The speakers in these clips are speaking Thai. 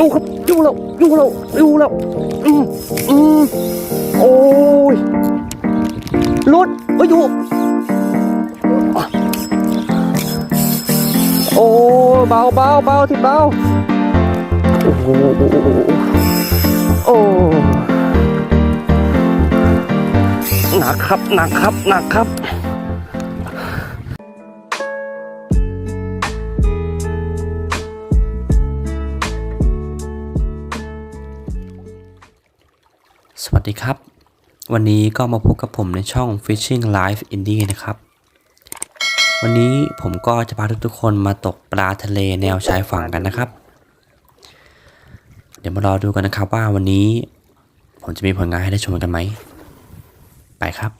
อยู่ครับอยู่แล้วอยู่แล้วอยู่แล้วอืมอืมโอ้ยรถมาอยู่ โอ้เบาเบาเบาที่เบาโอ้โหโอ้หนักครับหนักครับหนักครับ วัสดีครับ วันนี้ก็มาพบกับผมในช่อง Fishing Life Indie นะครับ วันนี้ผมก็จะพาทุกๆคนมาตกปลาทะเลแนวชายฝั่งกันนะครับ เดี๋ยวมารอดูกันนะครับว่าวันนี้ ผมจะมีผลงานให้ได้ชมกันไหม ไปครับ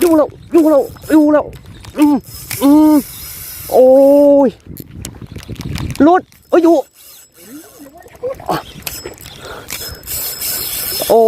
อยู่ครับอยู่ แล้วอยู่แล้วแล้วอืมอืมโอ้ยรถเอ้ยอยู่โอ้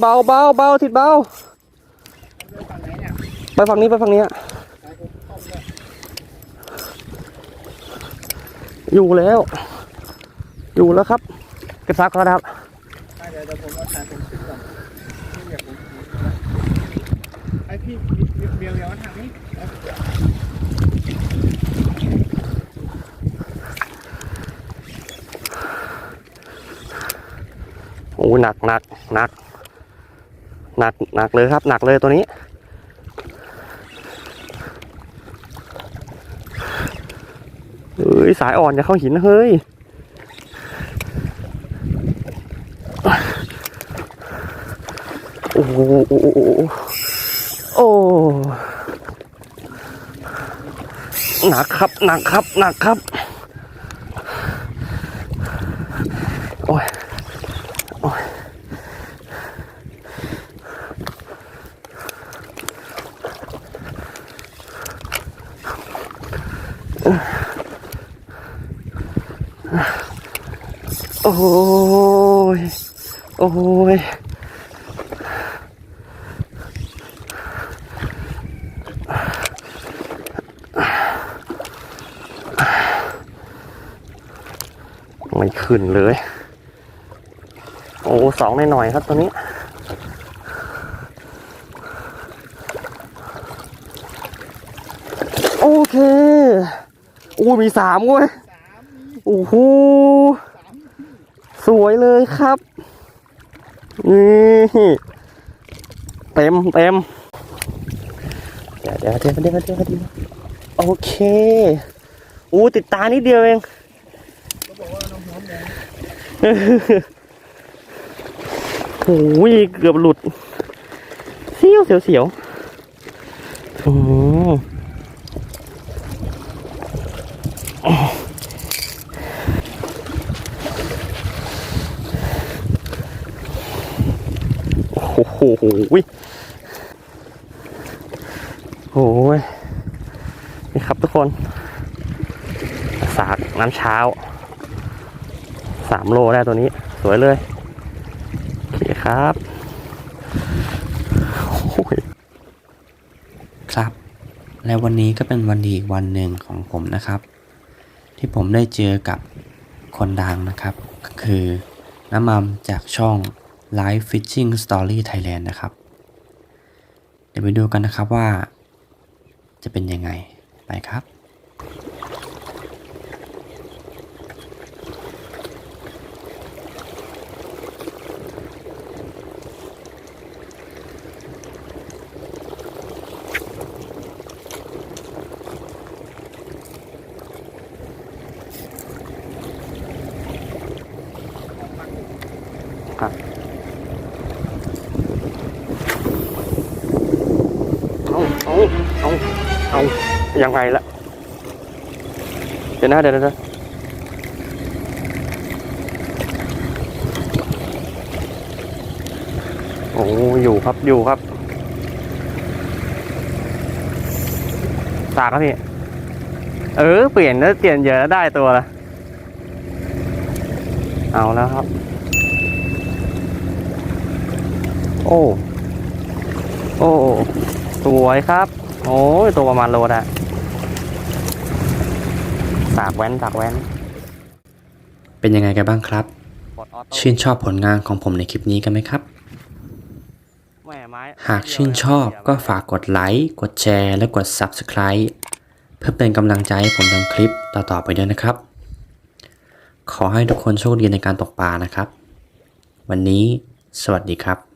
เบาเบาเบาทิดเบาไปฝั่งนี้ไปฝั่งนี้อยู่แล้ว อยู่แล้วครับ เก็บซักแล้วนะครับ เดี๋ยวเดี๋ยวผมเอาถ่ายผมขึ้นก่อนไม่อยากผมไอพี่ เบียวเบียวมาทางนี้โอ้หนักหนักหนักหนักหนักเลยครับ หนักเลยตัวนี้ เฮ้ย สายอ่อนอย่าเข้าหินนะเฮ้ยโอ้โห โอ้หนักครับหนักครับหนักครับ โอ้ยโอ้ยโอ้ย ไม่ขึ้นเลย โอ้สองในหน่อยๆครับตัวนี้โอเคอู้มีสามเว้ยโอ้โหสวยเลยครับนี่เต็มเต็มเดี๋ยวเดี๋ยวเดี๋ยวเดี๋ยวเดี๋ยวเดี๋ยวโอเคอู้ติดตานิดเดียวเอง โอ้ยเกือบหลุดเสียวเสียวเสียวอืมโอ้โหวิโอ้ยนี่ครับทุกคน สากน้ำเช้า สามโลได้ตัวนี้ สวยเลยโอเคครับครับ และวันนี้ก็เป็นวันดีอีกวันหนึ่งของผมนะครับ ที่ผมได้เจอกับคนดังนะครับ ก็คือน้ำมันจากช่อง Live Fishing Story Thailand นะครับ เดี๋ยวไปดูกันนะครับว่า จะเป็นยังไงไปครับเอาเอาเอาเอา ยังไงละเดี๋ยวนะเดี๋ยวนะโอ้อยู่ครับอยู่ครับสากครับพี่ เออ เปลี่ยนแล้วเปลี่ยนเยอะแล้วได้ตัวละเอาแล้วครับ โอ้โอ้สวยครับ โอ้ยตัวประมาณโลได้ สากแว้นสากแว้น เป็นยังไงกันบ้างครับกดออโต้ชื่นชอบผลงานของผมในคลิปนี้กันไหมครับแหม่ไม้หากชื่นชอบก็ฝากกดไลค์กดแชร์และกด Subscribe เพื่อเป็นกำลังใจให้ผมทำคลิปต่อๆไปด้วยนะครับ ขอให้ทุกคนโชคดีในการตกปลานะครับ วันนี้สวัสดีครับ